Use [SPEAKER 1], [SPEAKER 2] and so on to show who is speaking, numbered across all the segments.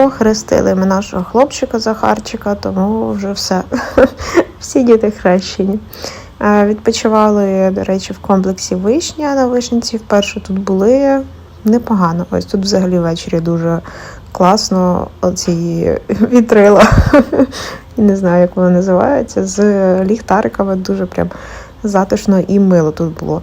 [SPEAKER 1] Похрестили ми нашого хлопчика Захарчика, тому вже все. Всі діти хрещені. Е, Відпочивали, до речі, в комплексі Вишня на Вишенці. Вперше тут були непогано. Ось тут взагалі ввечері дуже класно. Оці вітрила. Не знаю, як вони називаються. З ліхтариками дуже прям затишно і мило тут було.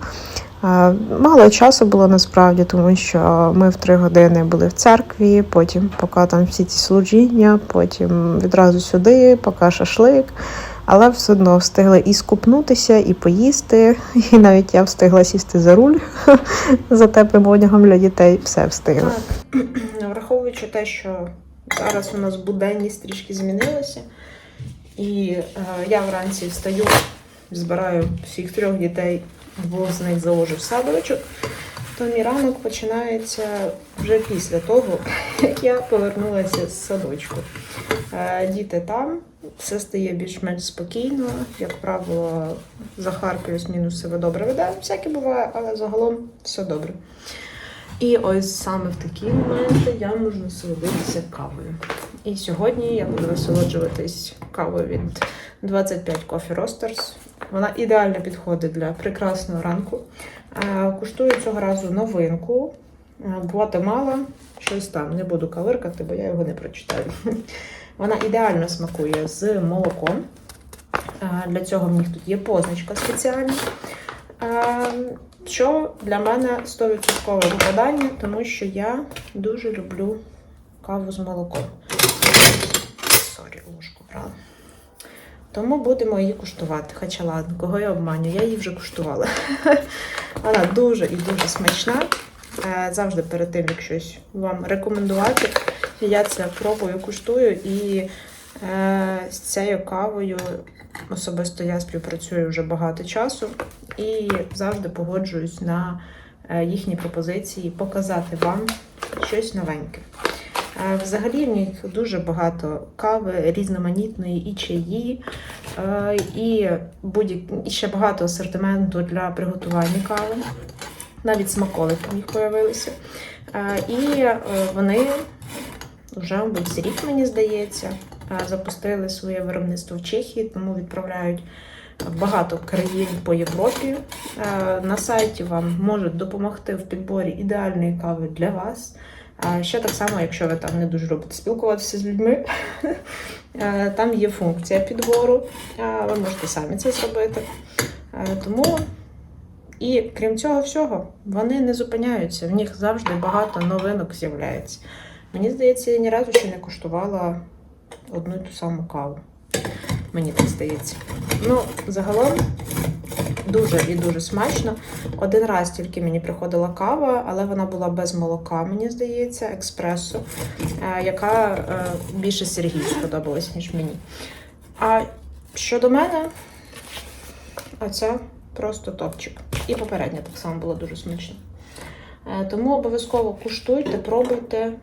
[SPEAKER 1] Е, Мало часу було насправді, тому що ми в три години були в церкві, потім поки там всі ці служіння, потім відразу сюди, поки шашлик. Але все одно встигли і скупнутися, і поїсти. І навіть я встигла сісти за руль за теплим одягом для дітей. Все встигла. Враховуючи те, що зараз у нас буденність трішки змінилася, і е, я вранці встаю, збираю всіх трьох дітей, двох з них заложу в садочок, то мій ранок починається вже після того, як я повернулася з садочку. Е, Діти там, все стає більш-менш спокійно. Як правило, Захар плюс-мінус себе добре веде. Всяке буває, але загалом все добре. І ось саме в такі моменти я можу насолодитися кавою. І сьогодні я буду насолоджуватись кавою від 25 Coffee Roasters. Вона ідеально підходить для прекрасного ранку. Е, Куштую цього разу новинку. Е, Гватемала. Щось там не буду кавиркати, бо я його не прочитаю. Вона ідеально смакує з молоком. Е, Для цього в них тут є позначка спеціальна. Е, Що для мене 100% випадання, тому що я дуже люблю каву з молоком. Сорі, ложку брала. Тому будемо її куштувати. Хоча ладно, кого я обманю, я її вже куштувала. Вона дуже і дуже смачна. Е, Завжди перед тим, як щось вам рекомендувати, я це пробую, куштую і е, з цією кавою особисто я співпрацюю вже багато часу і завжди погоджуюсь на е, їхні пропозиції показати вам щось новеньке. Взагалі в них дуже багато кави, різноманітної і чаї, е, і, будь ще багато асортименту для приготування кави. Навіть смаколики в них появилися. Е, І е, вони вже, з рік, мені здається, запустили своє виробництво в Чехії, тому відправляють багато країн по Європі. На сайті вам можуть допомогти в підборі ідеальної кави для вас. Ще так само, якщо ви там не дуже любите спілкуватися з людьми, е, там є функція підбору, ви можете самі це зробити. Е, Тому і крім цього всього, вони не зупиняються. В них завжди багато новинок з'являється. Мені здається, я ні разу ще не куштувала одну і ту саму каву. Мені так здається. Ну, загалом дуже і дуже смачно. Один раз тільки мені приходила кава, але вона була без молока, мені здається, експресо, е, яка е, більше Сергію сподобалась, ніж мені. А щодо мене, оця просто топчик. І попередня так само була дуже смачна. Е, Тому обов'язково куштуйте, пробуйте.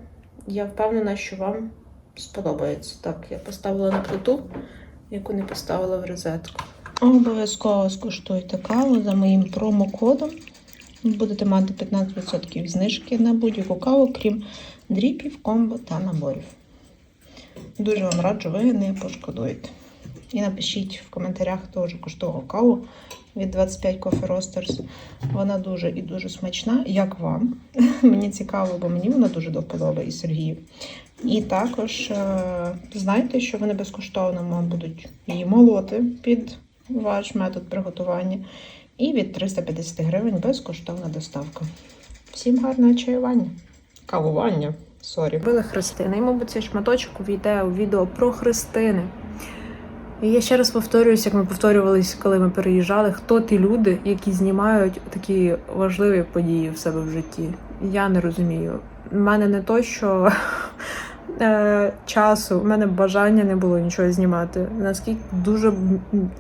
[SPEAKER 1] Я впевнена, що вам сподобається. Так, я поставила на плиту, яку не поставила в розетку. Обов'язково скуштуйте каву за моїм промокодом. Будете мати 15% знижки на будь-яку каву, крім дріпів, комбо та наборів. Дуже вам раджу, ви не пошкодуєте. І напишіть в коментарях, хто вже каву від 25 Coffee Roasters. Вона дуже і дуже смачна. Як вам? Мені цікаво, бо мені вона дуже до вподоби і Сергію. І також е, знайте, що вони безкоштовно будуть її молоти під ваш метод приготування. І від 350 гривень безкоштовна доставка. Всім гарного чаювання. Кавування. Сорі. Били хрестини. І, мабуть, цей шматочок увійде у відео про хрестини. І я ще раз повторююсь, як ми повторювалися, коли ми переїжджали, хто ті люди, які знімають такі важливі події в себе в житті. Я не розумію. У мене не то, що е, часу, в мене бажання не було нічого знімати. Наскільки дуже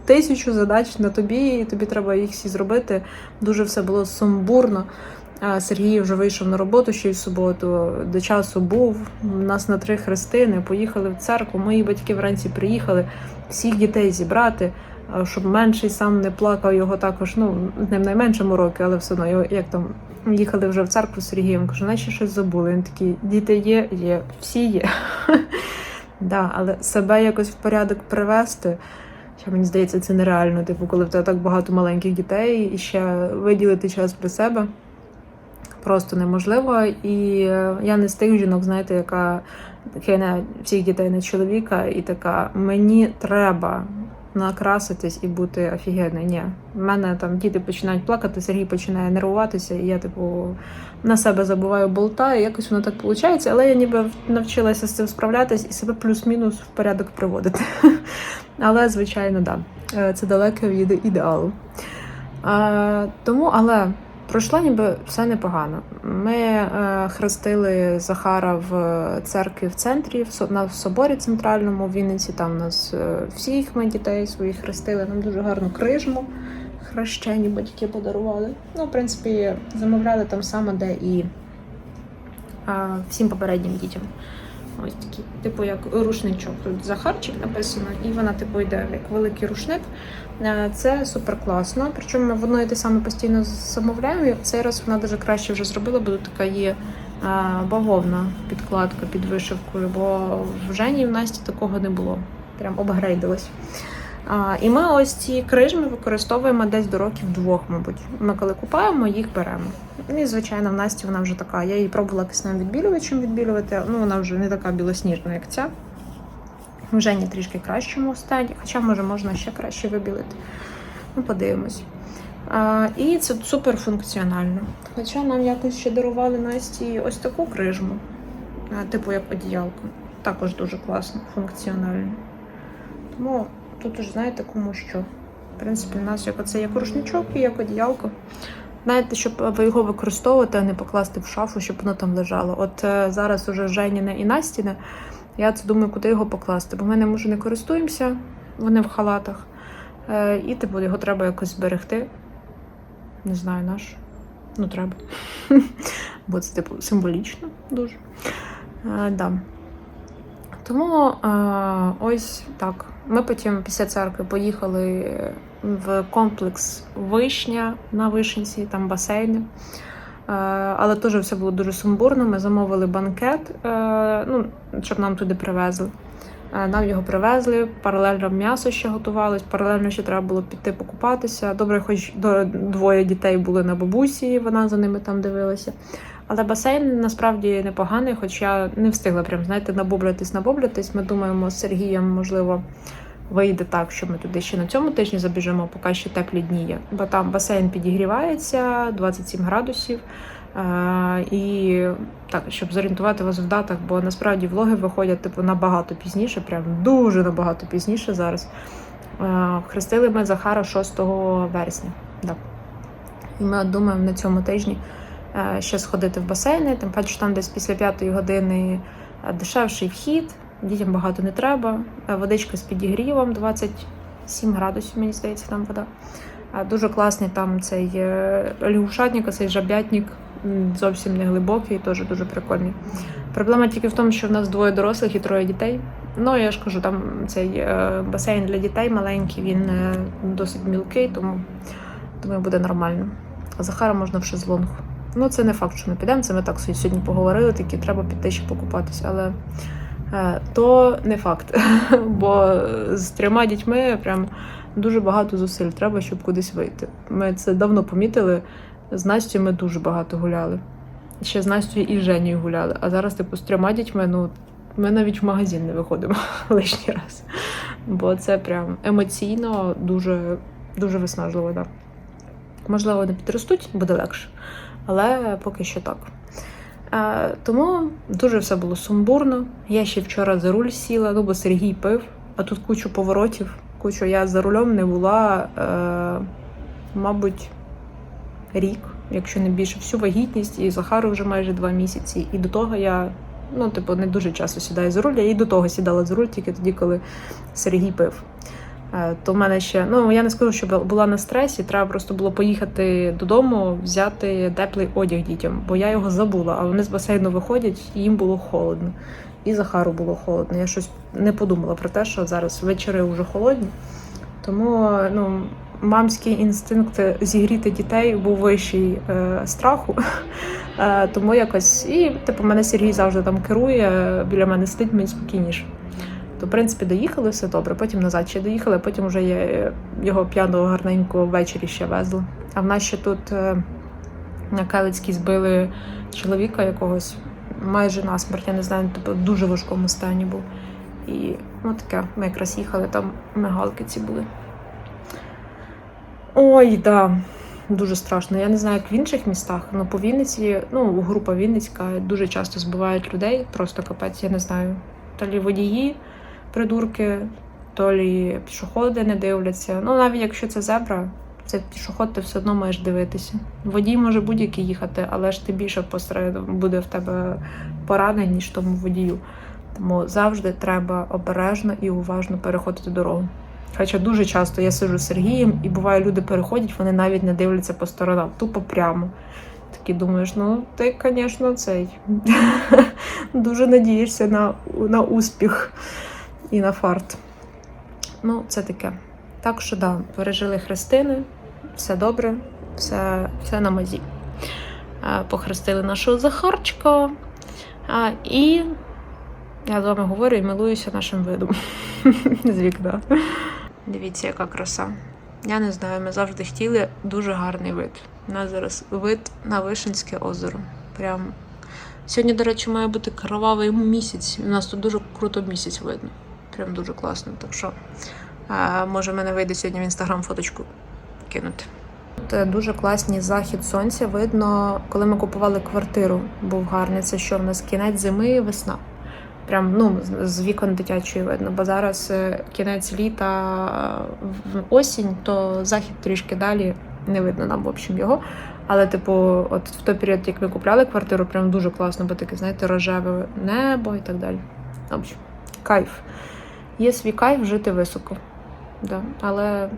[SPEAKER 1] тисячу задач на тобі, і тобі треба їх всі зробити. Дуже все було сумбурно. А Сергій вже вийшов на роботу ще й в суботу. До часу був. У нас на три хрестини. Поїхали в церкву. Мої батьки вранці приїхали всіх дітей зібрати, щоб менший сам не плакав його також. Ну, з ним найменшому роки, але все одно як там Їхали вже в церкву з Сергієм, кажу, наче щось забули. Він такий, діти є, є, всі є. да, але себе якось в порядок привести. Ще мені здається, це нереально. Типу, коли в тебе так багато маленьких дітей і ще виділити час для себе просто неможливо. І е, я не з тих жінок, знаєте, яка кине всіх дітей на чоловіка, і така мені треба накраситись і бути офігенною. Ні, в мене там діти починають плакати, Сергій починає нервуватися, і я, типу, на себе забуваю болта, і якось воно так виходить, але я ніби навчилася з цим справлятись і себе плюс-мінус в порядок приводити. Але, звичайно, да, е, це далеко від ідеалу. А, тому, але пройшло ніби все непогано. Ми е, хрестили Захара в церкві в центрі, в, на соборі центральному в Вінниці. Там у нас е, всіх ми дітей своїх хрестили. Нам дуже гарну крижму. Хрещені батьки подарували. Ну, в принципі, замовляли там саме, де і а, всім попереднім дітям. Ось такі, типу, як рушничок. Тут Захарчик написано, і вона, типу, йде як великий рушник. Е, Це супер класно. Причому ми в одно і те саме постійно замовляємо. І цей раз вона дуже краще вже зробила, бо тут така є е, бавовна підкладка під вишивкою, бо в Жені в Насті такого не було. Прям обгрейдилась. А, і ми ось ці крижми використовуємо десь до років двох, мабуть. Ми коли купаємо, їх беремо. Ну, І, звичайно, в Насті вона вже така. Я її пробувала кисневим відбілювачем відбілювати. Ну, вона вже не така білосніжна, як ця. В Жені трішки кращому стані, хоча, може, можна ще краще вибілити. Ну, подивимось. А, і це супер функціонально. Хоча нам якось ще дарували Насті ось таку крижму, типу як одіялку. Також дуже класно, функціонально. Тому тут уже знаєте кому що. В принципі, у нас як оце як рушничок і як одіялко. Знаєте, щоб ви його використовувати, а не покласти в шафу, щоб воно там лежало. От е, зараз уже Женіне і Настіне. Я це думаю, куди його покласти. Бо ми ним уже не користуємося, вони в халатах. Е, і типу його треба якось зберегти. Не знаю наш. Ну, треба. Бо це, типу, символічно дуже. Е, да. Тому е, ось так. Ми потім після церкви поїхали в комплекс Вишня на Вишенці, там басейни. Е, Але теж все було дуже сумбурно. Ми замовили банкет, е, ну, щоб нам туди привезли. Е, Нам його привезли, паралельно м'ясо ще готувалось, паралельно ще треба було піти покупатися. Добре, хоч двоє дітей були на бабусі, вона за ними там дивилася. Але басейн насправді непоганий, хоч я не встигла прям, знаєте, набоблятись, набоблятись. Ми думаємо з Сергієм, можливо, вийде так, що ми туди ще на цьому тижні забіжимо, поки ще теплі дні є. Бо там басейн підігрівається 27 градусів. Е, і так, щоб зорієнтувати вас в датах, бо насправді влоги виходять типу набагато пізніше, прям дуже набагато пізніше зараз. Е, Хрестили ми Захара 6 вересня. Да. І ми думаємо на цьому тижні е, ще сходити в басейни, тим паче там десь після п'ятої години дешевший вхід, дітям багато не треба. Е, Водичка з підігрівом 27 градусів, мені здається, там вода. Е, Дуже класний там цей е, лягушатник, цей жаб'ятник, зовсім не глибокий, теж дуже прикольний. Проблема тільки в тому, що в нас двоє дорослих і троє дітей. Ну, я ж кажу, там цей басейн для дітей маленький, він досить мілкий, тому думаю, буде нормально. А Захара можна в шезлонг. Ну, це не факт, що ми підемо. Це ми так сьогодні поговорили, такі треба піти ще покупатися. Але то не факт. Бо з трьома дітьми прям дуже багато зусиль треба, щоб кудись вийти. Ми це давно помітили. З Настю ми дуже багато гуляли. Ще з Настю і Женєю гуляли. А зараз, типу, з трьома дітьми, ну, ми навіть в магазин не виходимо лишній раз. Бо це прям емоційно дуже, дуже виснажливо, так. Можливо, вони підростуть, буде легше. Але поки що так. Тому дуже все було сумбурно. Я ще вчора за руль сіла, ну бо Сергій пив, а тут кучу поворотів, кучу я за рулем не була, е, мабуть, рік, якщо не більше, всю вагітність, і Захару вже майже два місяці. І до того я, ну, типу, не дуже часто сідаю за руль, я і до того сідала за руль тільки тоді, коли Сергій пив. Е, То в мене ще, ну я не скажу, що була на стресі. Треба просто було поїхати додому, взяти теплий одяг дітям, бо я його забула. А вони з басейну виходять, і їм було холодно. І Захару було холодно. Я щось не подумала про те, що зараз вечори вже холодні. Тому ну, мамський інстинкт зігріти дітей був вищий е, страху. Е, тому якось. І типу, мене Сергій завжди там керує, біля мене сидить, мені спокійніше. То, в принципі, доїхали все добре. Потім назад ще доїхали, потім вже я е, його п'яного гарненько ввечері ще везли. А в нас ще тут е, на Келицькій збили чоловіка якогось майже насмерть, я не знаю, в дуже важкому стані був. І ну таке, ми якраз їхали, там мигалки ці були. Ой, да. Дуже страшно. Я не знаю, як в інших містах, але по Вінниці, ну, група Вінницька дуже часто збивають людей, просто капець, я не знаю. То лі водії, придурки, то лі пішоходи не дивляться. Ну, навіть якщо це зебра, це пішоход, ти все одно маєш дивитися. Водій може будь-який їхати, але ж ти більше буде в тебе поранень, ніж тому водію. Тому завжди треба обережно і уважно переходити дорогу. Хоча дуже часто я сижу з Сергієм, і буває, люди переходять, вони навіть не дивляться по сторонам, тупо прямо. Такі думаєш, ну ти, звісно, цей дуже надієшся на, на успіх і на фарт. Ну, це таке. Так що да, пережили хрестини, все добре, все, все на мазі. Е, Похрестили нашого Захарчика. І я з вами говорю і милуюся нашим видом з вікна. Дивіться, яка краса. Я не знаю, ми завжди хотіли дуже гарний вид. У нас зараз вид на Вишенське озеро. Прям сьогодні, до речі, має бути кровавий місяць. У нас тут дуже круто місяць видно. Прям дуже класно. Так що, може, в мене вийде сьогодні в інстаграм фоточку кинути. Тут е, дуже класний захід сонця. Видно, коли ми купували квартиру, був гарний. Це що в нас кінець зими, і весна. Прям ну з- вікон дитячої видно, бо зараз е, кінець літа осінь, то захід трішки далі не видно нам, в общем, його. Але, типу, от в той період, як ми купляли квартиру, прям дуже класно, бо таке, знаєте, рожеве небо і так далі. В общем, кайф. Є свій кайф жити високо. Да. Але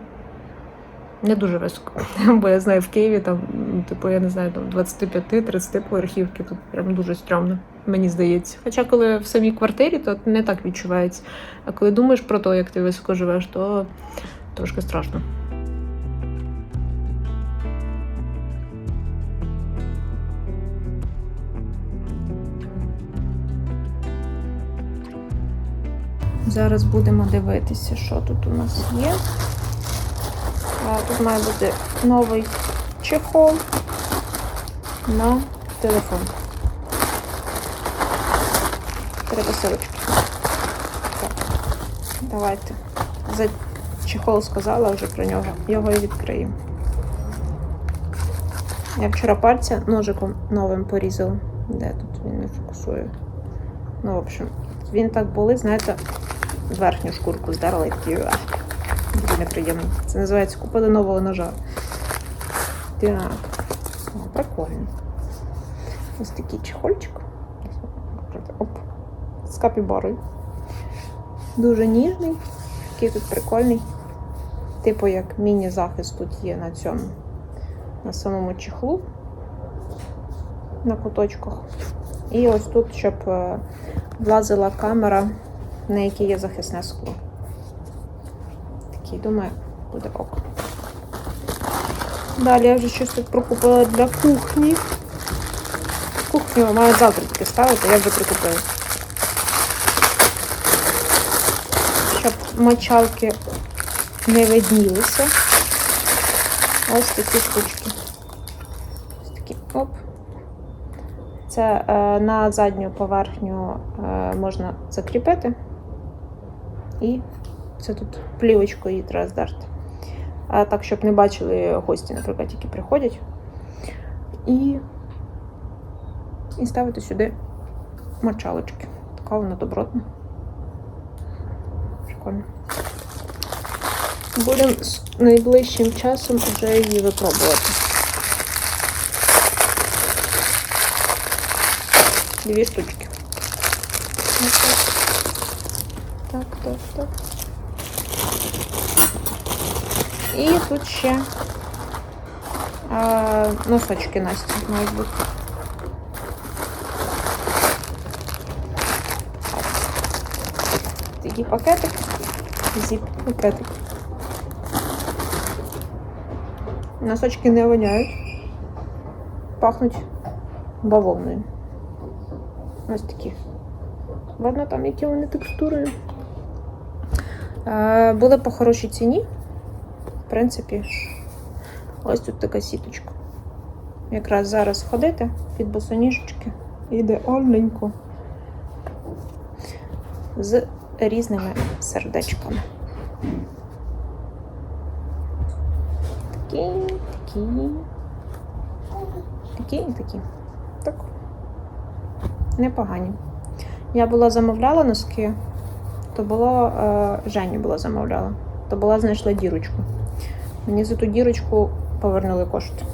[SPEAKER 1] не дуже високо. Бо я знаю, в Києві там, типу, я не знаю, там 25-30 поверхівки, тут прям дуже стрьомно, мені здається. Хоча коли в самій квартирі, то не так відчувається. А коли думаєш про те, як ти високо живеш, то трошки страшно. Зараз будемо дивитися, що тут у нас є. Тут має бути новий чехол на телефон. Три посилочки. Так, давайте. За чехол сказала вже про нього. Його і відкриємо. Я вчора пальця ножиком новим порізала. Де тут він не фокусує? Ну, в общем, він так болить, знаєте, верхню шкурку здерла і такі. Дуже неприємно. Це називається купили нового ножа. Так. О, прикольно. Ось такий чехольчик. Оп. З капібарою. Дуже ніжний, такий тут прикольний. Типу як міні-захист тут є на цьому, на самому чехлу, на куточках. І ось тут, щоб е, влазила камера, на якій є захисне скло. Такий, думаю, буде ок. Далі я вже щось тут прикупила для кухні. Кухню маю завтра тільки ставити, я вже прикупила. Щоб мочалки не виднілися. Ось такі штучки. Ось такі оп. Це е, на задню поверхню е, можна закріпити. І це тут плівочкою її треба здерти. А так, щоб не бачили гості, наприклад, які приходять. І, і ставити сюди мочалочки. Така вона добротна. Прикольно. Будемо найближчим часом вже її випробувати. Дві штучки. Так, так, так. І тут ще а, носочки Насті мають бути. Такий пакетик, зіп пакетик. Носочки не воняють. Пахнуть бавовною. Ось такі. Ладно, там які вони текстури. Були по хорошій ціні. В принципі, ось тут така сіточка. Якраз зараз ходити під босоніжечки. Ідеальненько. З різними сердечками. Такі, такі. Такі і такі. Так. Непогані. Я була замовляла носки, то було е, Жені була замовляла. То була знайшла дірочку. Мені за ту дірочку повернули кошти.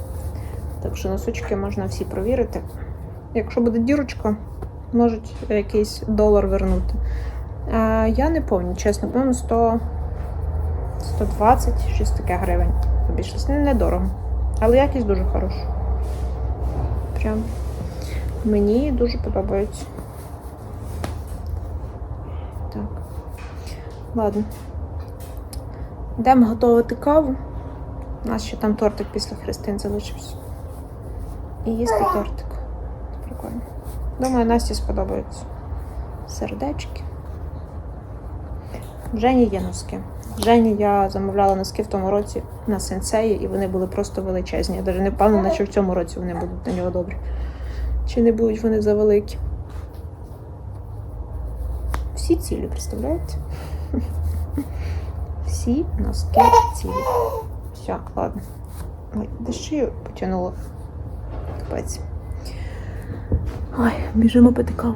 [SPEAKER 1] Так що носочки можна всі провірити. Якщо буде дірочка, можуть якийсь долар вернути. Е, я не пам'ятаю, чесно, по-моєму, 100, 120, щось таке гривень. Обійшлось. Недорого. Але якість дуже хороша. Прям мені дуже подобається. Ладно. Йдемо готувати каву. У нас ще там тортик після Христин залишився. І їсти тортик. Прикольно. Думаю, Насті сподобається. Сердечки. В Жені є носки. В Жені я замовляла носки в тому році на сенсеї, і вони були просто величезні. Я навіть не впевнена, чи в цьому році вони будуть на нього добрі. Чи не будуть вони завеликі. Всі цілі, представляєте? Всі носки цілі. Все, ладно. Ой, де шию потягнуло. Капець. Ой, біжимо пити каву.